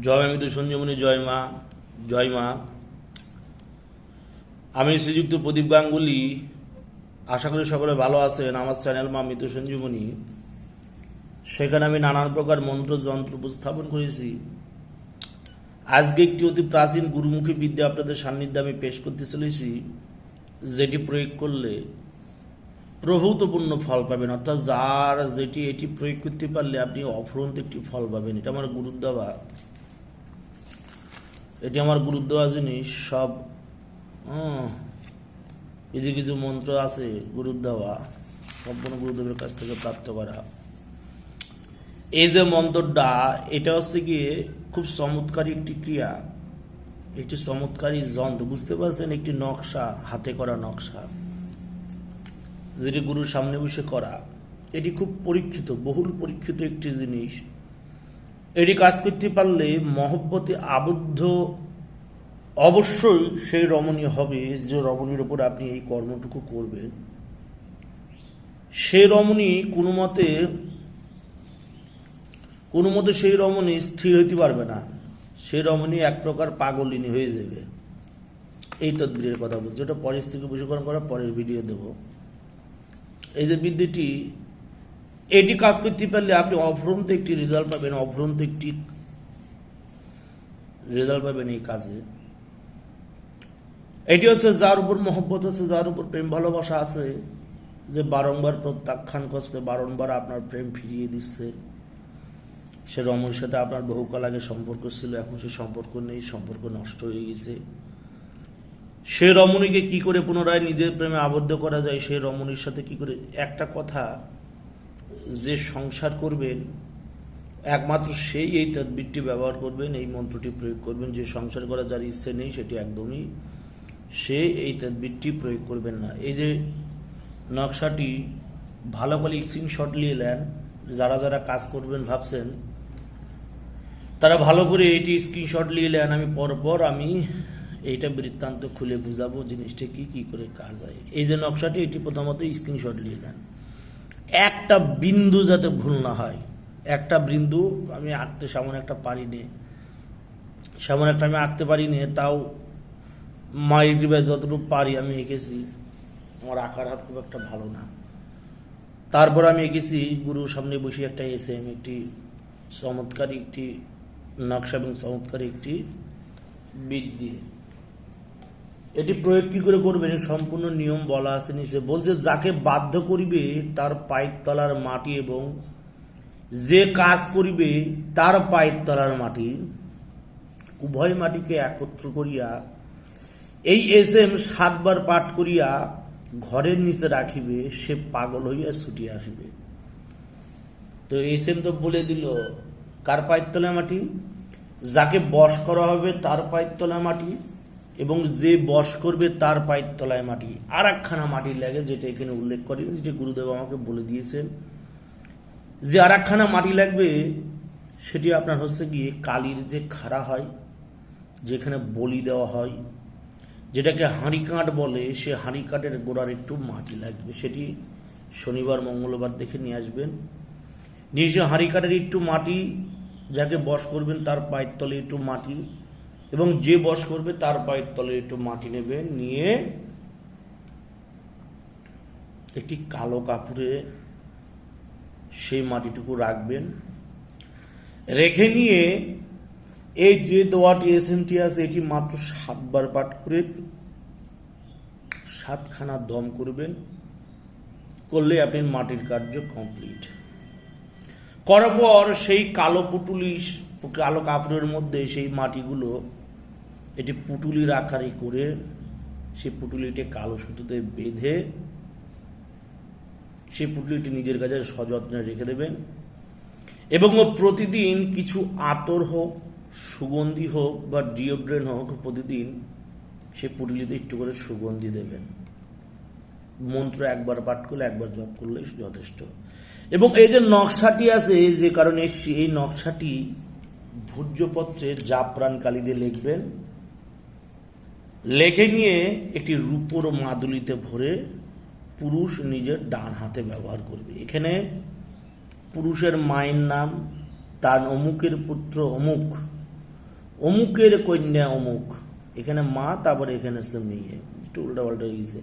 জয় অমিত সঞ্জীবনী জয় মা জয় মা। আমি শ্রীযুক্ত প্রদীপ গাঙ্গুলি। আশা করি সকলে ভালো আছেন। আমার চ্যানেল মা মৃত সঞ্জীবনী সেখানে আমি নানান প্রকার মন্ত্র, যন্ত্র উপস্থাপন করেছি। আজকে একটি অতি প্রাচীন গুরুমুখী বিদ্যা আপনাদের সান্নিধ্যে আমি পেশ করতে চলেছি, যেটি প্রয়োগ করলে প্রভূতপূর্ণ ফল পাবেন। অর্থাৎ যার যেটি এটি প্রয়োগ করতে পারলে আপনি অফুরন্ত একটি ফল পাবেন। এটা আমার গুরুর দেওয়া এটি আমার গুরুর দেওয়া জিনিস সব কিছু কিছু মন্ত্র আছে গুরুর দেওয়া সম্পূর্ণ গুরুদেবের কাছ থেকে প্রাপ্ত করা। এই যে মন্ত্রটা, এটা হচ্ছে গিয়ে খুব চমৎকারী একটি ক্রিয়া। একটি চমৎকারী যন্ত্র, বুঝতে পারছেন? একটি নকশা, হাতে করা নকশা, যেটি গুরুর সামনে বসে করা। এটি খুব পরীক্ষিত, বহুল পরীক্ষিত একটি জিনিস। এটি কাজ করতে পারলে মহব্বতে আবদ্ধ অবশ্যই সেই রমণী হবে যে রমণীর ওপর আপনি এই কর্মটুকু করবেন। সেই রমণী কোনো মতে কোনো মতে সেই রমণী স্থির হইতে পারবে না। সেই রমণী এক প্রকার পাগলিনী হয়ে যাবে। এই তদ্বিরের কথা বলছি। ওটা পরের থেকে বশীকরণ করা পরের ভিডিও দেব। এই যে বিদ্যুটি এটি কাজ করতে পারলে আপনি অফুরন্ত একটি রেজাল্ট পাবেন অফুরন্ত একটি রেজাল্ট পাবেন এই কাজে। এটি হচ্ছে যার উপর মহব্বত আছে, যার উপর প্রেম ভালোবাসা আছে, যে বারংবার প্রত্যাখ্যান করছে, বারংবার আপনার প্রেম ফিরিয়ে দিচ্ছে। সে রমণীর সাথে আপনার বহুকাল আগে সম্পর্ক ছিল, এখন সে সম্পর্ক নেই, সম্পর্ক নষ্ট হয়ে গেছে। সে রমণীকে কি করে পুনরায় নিজের প্রেমে আবদ্ধ করা যায়, সে রমণীর সাথে কি করে? একটা কথা যে সংসার করবেন, একমাত্র সেই এই তদ্বিরটি ব্যবহার করবেন, এই মন্ত্রটি প্রয়োগ করবেন, যে সংসার করার যার ইচ্ছে নেই সেটি একদমই সে এই তদ্বিরটি প্রয়োগ করবেন না। এই যে নকশাটি ভালো করে স্ক্রিনশট নিয়ে নেন, যারা যারা কাজ করবেন ভাবছেন, তারা ভালো করে এটি স্ক্রিনশট নিয়ে নেন, আমি পরপর আমি এইটা বৃত্তান্ত খুলে বুঝাবো জিনিসটা কি কি করে কাজ হয়। এই যে নকশাটি এটি প্রথমত স্ক্রিনশট নিয়ে নেন। একটা বিন্দু যাতে ভুল না হয়। একটা বিন্দু আমি আঁকতে সামনে একটা পারি নে সামনে একটা আমি আঁকতে পারি নে তাও কৃপায় যতটুকু পারি আমি এঁকেছি। আমার আঁকার হাত খুব একটা ভালো না। তারপর আমি এঁকেছি গুরুর সামনে বসে একটা এসে আমি একটি চমৎকারী, একটি নকশা এবং চমৎকারী একটি বীজ দিয়ে। এটি প্রয়োগ কি করে করবেন সম্পূর্ণ নিয়ম বলা আছে নিচে বলছে, যাকে বাধ্য করিবে, তার পায়ের তলার মাটি এবং যে কাজ করিবে, তার পায়ের তলার মাটি, উভয় মাটিকে একত্র করিয়া, এই এস এম সাতবার পাঠ করিয়া ঘরের নিচে রাখিবে, সে পাগল হইয়া ছুটিয়া আসিবে। তো এস এম তো বলে দিল, কার পায়ের তলায় মাটি? যাকে বশ করা হবে, তার পায়ের তলায় মাটি। এবং যে বশ করবে তার পায়ের তলায় মাটি আর একখানা মাটি লাগে যেটা এখানে উল্লেখ করি যেটা গুরুদেব আমাকে বলে দিয়েছেন। যে আর একখানা মাটি লাগবে, সেটি আপনার হচ্ছে গিয়ে কালির যে খাড়া হয়, যেখানে বলি দেওয়া হয়, যেটাকে হাঁড়ি কাঠ বলে, সে হাঁড়ি কাঠের গোড়ার একটু মাটি লাগবে। সেটি শনিবার, মঙ্গলবার দেখে নিয়ে আসবেন। নিয়ে এসে হাঁড়ি কাঠের একটু মাটি, যাকে বস করবেন তার পায়ের তলে একটু মাটি এবং যে বস করবে তার পায়ের তলে একটু মাটি নেবেন নিয়ে একটি কালো কাপড়ে সেই মাটিটুকু রাখবেন। রেখে নিয়ে এই যে দোয়াটি এসএমটি আছে, এটি মাত্র সাতবার পাঠ করে সাতখানা দম করবেন। করলে আপনি মাটির কার্য কমপ্লিট। করার পর সেই কালো পুটুলি, কালো কাপড়ের মধ্যে সেই মাটিগুলো এটি পুটুলির আকারে করে সেই পুটুলিটি কালো সুতোতে বেঁধে সেই পুটুলিটি নিজের কাছে সযত্নে রেখে দেবেন। এবং ও প্রতিদিন কিছু আতর হোক, সুগন্ধি হোক বা ডিওড্রেন হোক, প্রতিদিন সে পুটুলিতে একটু করে সুগন্ধি দেবেন। মন্ত্র একবার পাঠ করলে, একবার জপ করলে যথেষ্ট। এবং এই যে নকশাটি আছে, যে কারণে এই নকশাটি ভূর্যপত্রে জাপরান কালি লিখবেন। লেখে নিয়ে একটি রূপোর মাদুলিতে ভরে পুরুষ নিজের ডান হাতে ব্যবহার করবে। এখানে পুরুষের মায়ের নাম, তার অমুকের পুত্র অমুক, অমুকের কন্যা অমুক, এখানে মা, তারপরে এখানে হচ্ছে মেয়ে। একটু উল্টা পাল্টা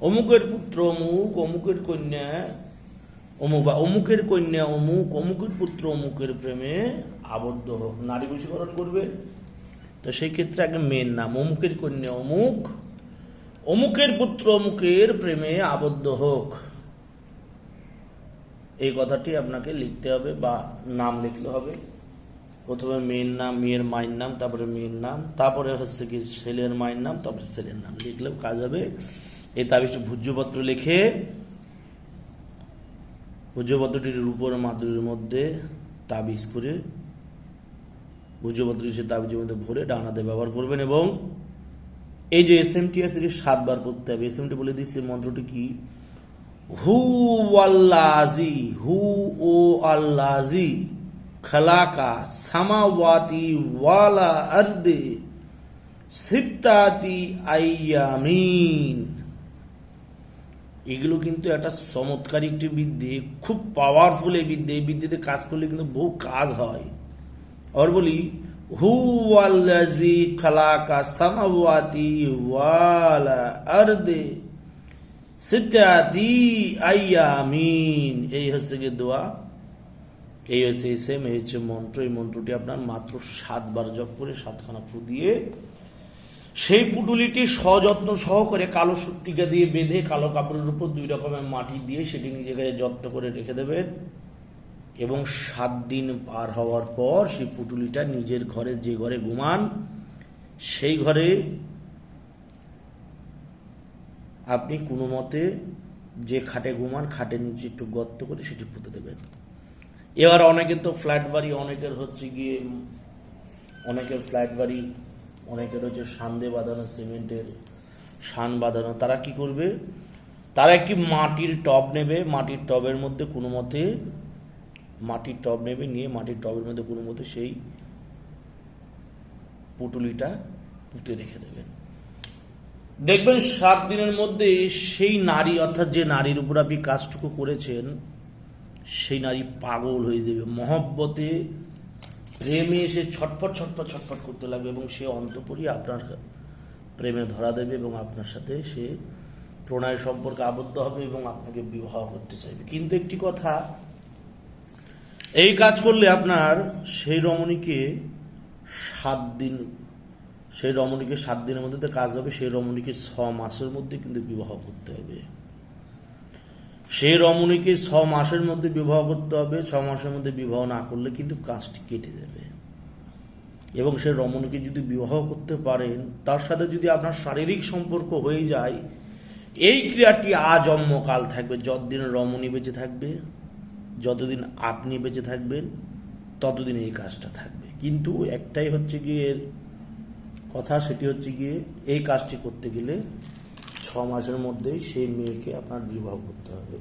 অমুকের পুত্র অমুক, অমুকের কন্যা অমুক বা অমুকের কন্যা অমুক, অমুকের পুত্র অমুকের প্রেমে আবদ্ধ হোক। নারী করবে। তো সেই ক্ষেত্রে আগে মেয়ের নাম, অমুকের কন্যা অমুক, অমুকের পুত্র অমুকের প্রেমে আবদ্ধ হোক। এই কথাটি আপনাকে লিখতে হবে বা নাম লিখতে হবে। প্রথমে মেয়ের নাম, মেয়ের মায়ের নাম, তারপরে মেয়ের নাম, তারপরে হচ্ছে কি ছেলের মায়ের নাম, তারপরে ছেলের নাম। লিখলেও কাজ হবে। এই তাবিজটি ভূজ্যপত্র লিখে ভূজ্যপত্রটির উপর মাদুরির মধ্যে তাবিজ করে ভূজ্যপত্রটি সে তাবিজের মধ্যে ভরে ডানাতে ব্যবহার করবেন এবং এই যে এস এমটি আছে, এটি সাতবার পড়তে হবে। এস এমটি বলে দিচ্ছে মন্ত্রটি কি? হু আল্লাজি, হু ও আল্লাজি, খালাকা, সামাওয়াতি, ওয়ালা আর্দে, সিত্তাতি আইয়ামিন। এগুলো কিন্তু একটা চমৎকার একটি বিদ্যে, খুব পাওয়ারফুল এই বিদ্যে। এই বিদ্যেতে কাজ করলে কিন্তু বহু কাজ হয়। আবার বলি হু আল্লাজি খালাকা সামাওয়াতি ওয়ালা আর্দে সিদ্ধাতি আইয়ামিন এই হচ্ছে গিয়ে দোয়া এই হচ্ছে সেম এই হচ্ছে মন্ত্র এই মন্ত্রটি আপনার মাত্র সাতবার জপ করে সাতখানা ফু দিয়ে সেই পুটুলিটি সযত্ন সহকারে কালো সুতিকা দিয়ে বেঁধে কালো কাপড়ের উপর দুই রকমের মাটি দিয়ে সেটি নিজের কাছে যত্ন করে রেখে দেবেন। এবং সাত দিন পার হওয়ার পর সেই পুটুলিটা নিজের ঘরে যে ঘরে ঘুমান সেই ঘরে আপনি কোনো মতে যে খাটে ঘুমান খাটের নিচে একটু গর্ত করে সেটি পুঁতে দেবেন। এবার অনেকের তো ফ্ল্যাট বাড়ি, অনেকের হচ্ছে গিয়ে, অনেকের ফ্ল্যাট বাড়ি, অনেকের হচ্ছে সান্দে বাঁধানো সিমেন্টের সান বাঁধানো। তারা কি করবে? তারা একটি মাটির টব নেবে? মাটির টবের মধ্যে কোনো মতে মাটির টব নেবে, নিয়ে মাটির টবের মধ্যে কোনো মতো সেই পুটুলিটা পুঁতে রেখে দেবেন। দেখবেন সাত দিনের মধ্যে সেই নারী, অর্থাৎ যে নারীর উপর আপনি কাজটুকু করেছেন, সেই নারী পাগল হয়ে যাবে। মহব্বতে প্রেমে এসে ছটফট ছটফট ছটফট করতে লাগবে এবং সে অন্তপরই আপনার প্রেমে ধরা দেবে এবং আপনার সাথে সে প্রণয় সম্পর্কে আবদ্ধ হবে এবং আপনাকে বিবাহ করতে চাইবে। কিন্তু একটি কথা এই কাজ করলে আপনার সেই রমণীকে সাত দিন, সেই রমণীকে সাত দিনের মধ্যে তো কাজ হবে, সেই রমণীকে ছ মাসের মধ্যে কিন্তু বিবাহ করতে হবে। সেই রমণীকে ছ মাসের মধ্যে বিবাহ করতে হবে, ছ মাসের মধ্যে বিবাহ না করলে কিন্তু কাজটি কেটে যাবে। এবং সেই রমণীকে যদি বিবাহ করতে পারেন, তার সাথে যদি আপনার শারীরিক সম্পর্ক হয়ে যায়, এই ক্রিয়াটি আজন্মকাল থাকবে, যতদিন রমণী বেঁচে থাকবে। যতদিন আপনি বেঁচে থাকবেন, ততদিন এই কাজটা থাকবে। কিন্তু একটাই হচ্ছে গিয়ে এর কথা, সেটি হচ্ছে গিয়ে এই কাজটি করতে গেলে ছ মাসের মধ্যেই সেই মেয়েকে আপনার বিবাহ করতে হবে।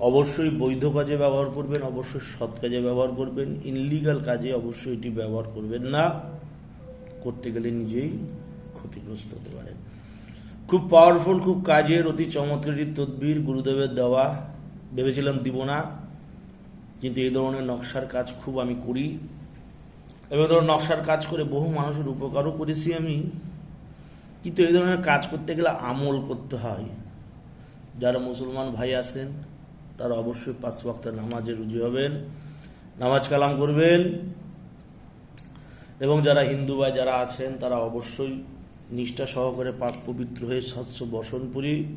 অবশ্যই বৈধ কাজে ব্যবহার করবেন, অবশ্যই সৎ কাজে ব্যবহার করবেন, ইনলিগাল কাজে অবশ্যই এটি ব্যবহার করবেন না। করতে গেলে নিজেই ক্ষতিগ্রস্ত হতে পারেন। খুব পাওয়ারফুল খুব কাজের, অতি চমৎকারী তদবির, গুরুদেবের দেওয়া। ভেবেছিলাম দিব না। কিন্তু এই ধরনের নকশার কাজ খুব আমি করি। এবং ধরো নকশার কাজ করে বহু মানুষের উপকারও করেছি আমি। কিন্তু এই ধরনের কাজ করতে গেলে আমল করতে হয়। যারা মুসলমান ভাই আছেন, তারা অবশ্যই পাঁচ ওয়াক্ত নামাজে রুজি হবেন, নামাজ কালাম করবেন। এবং যারা হিন্দু ভাই যারা আছেন, তারা অবশ্যই নিষ্ঠা সহকারে পাক পবিত্র হয়ে স্বচ্ছ বসনপুরি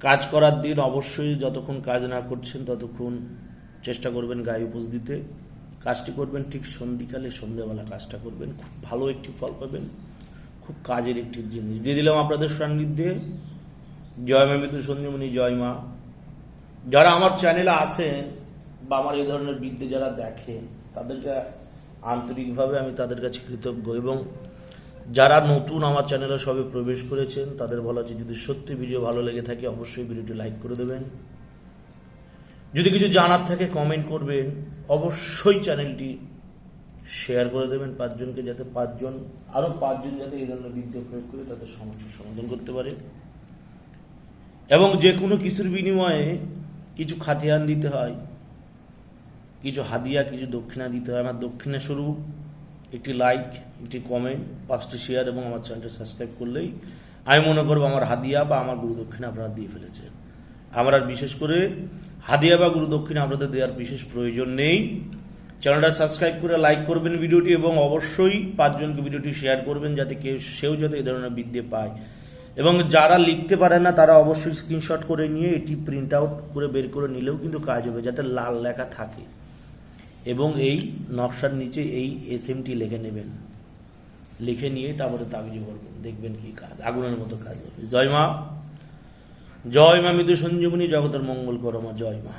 কাজ করার দিন অবশ্যই যতক্ষণ কাজ না করছেন, ততক্ষণ চেষ্টা করবেন গায়ে উপোস দিতে। কাজটি করবেন ঠিক সন্ধিকালে, সন্ধ্যেবেলা কাজটা করবেন। খুব ভালো একটি ফল পাবেন। খুব কাজের একটি জিনিস। দিয়ে দিলাম আপনাদের সান্নিধ্যে। জয় মা মৃত্যু সঞ্জীবনী জয় মা। যারা আমার চ্যানেলে আসেন বা আমার এই ধরনের বিদ্যে যারা দেখেন, তাদেরকে আন্তরিকভাবে আমি তাদের কাছে কৃতজ্ঞ এবং যারা নতুন আমার চ্যানেলে সবে প্রবেশ করেছেন, তাদের বলা হচ্ছে যদি সত্যি ভিডিও ভালো লেগে থাকে, অবশ্যই ভিডিওটি লাইক করে দেবেন। যদি কিছু জানার থাকে কমেন্ট করবেন। অবশ্যই চ্যানেলটি শেয়ার করে দেবেন পাঁচজনকে, যাতে পাঁচজন আরও পাঁচজন যাতে এই ধরনের বিদ্যা প্রয়োগ করে তাদের সমস্যার সমাধান করতে পারে। এবং যে কোনো কিছুর বিনিময়ে কিছু খাতিয়ান দিতে হয়, কিছু হাদিয়া, কিছু দক্ষিণা দিতে হয়। আমার দক্ষিণা স্বরূপ একটি লাইক একটি কমেন্ট পাঁচটি শেয়ার এবং আমার চ্যানেলটি সাবস্ক্রাইব করলেই আমি মনে করব আমার হাদিয়া বা আমার গুরু দক্ষিণা আপনারা দিয়ে ফেলেছেন। আমার আর বিশেষ করে হাদিয়া বা গুরু দক্ষিণা আপনাদের দেওয়ার বিশেষ প্রয়োজন নেই। চ্যানেলটা সাবস্ক্রাইব করে লাইক করবেন ভিডিওটি এবং অবশ্যই পাঁচজনকে ভিডিওটি শেয়ার করবেন যাতে কেউ, সেও যাতে এই ধরনের বিদ্যে পায়। এবং যারা লিখতে পারে না, তারা অবশ্যই স্ক্রিনশট করে নিয়ে এটি প্রিন্ট আউট করে বের করে নিলেও কিন্তু কাজ হবে, যাতে লাল লেখা থাকে। এবং এই নকশার নিচে এই এস এমটি লিখে নেবেন। লিখে নিয়ে তারপরে তাবিজ করবেন, দেখবেন কি কাজ, আগুনের মতো কাজ হবে। জয় মা। জয় মা মৃদু সঞ্জীবনী জগতের মঙ্গল করো মা জয় মা।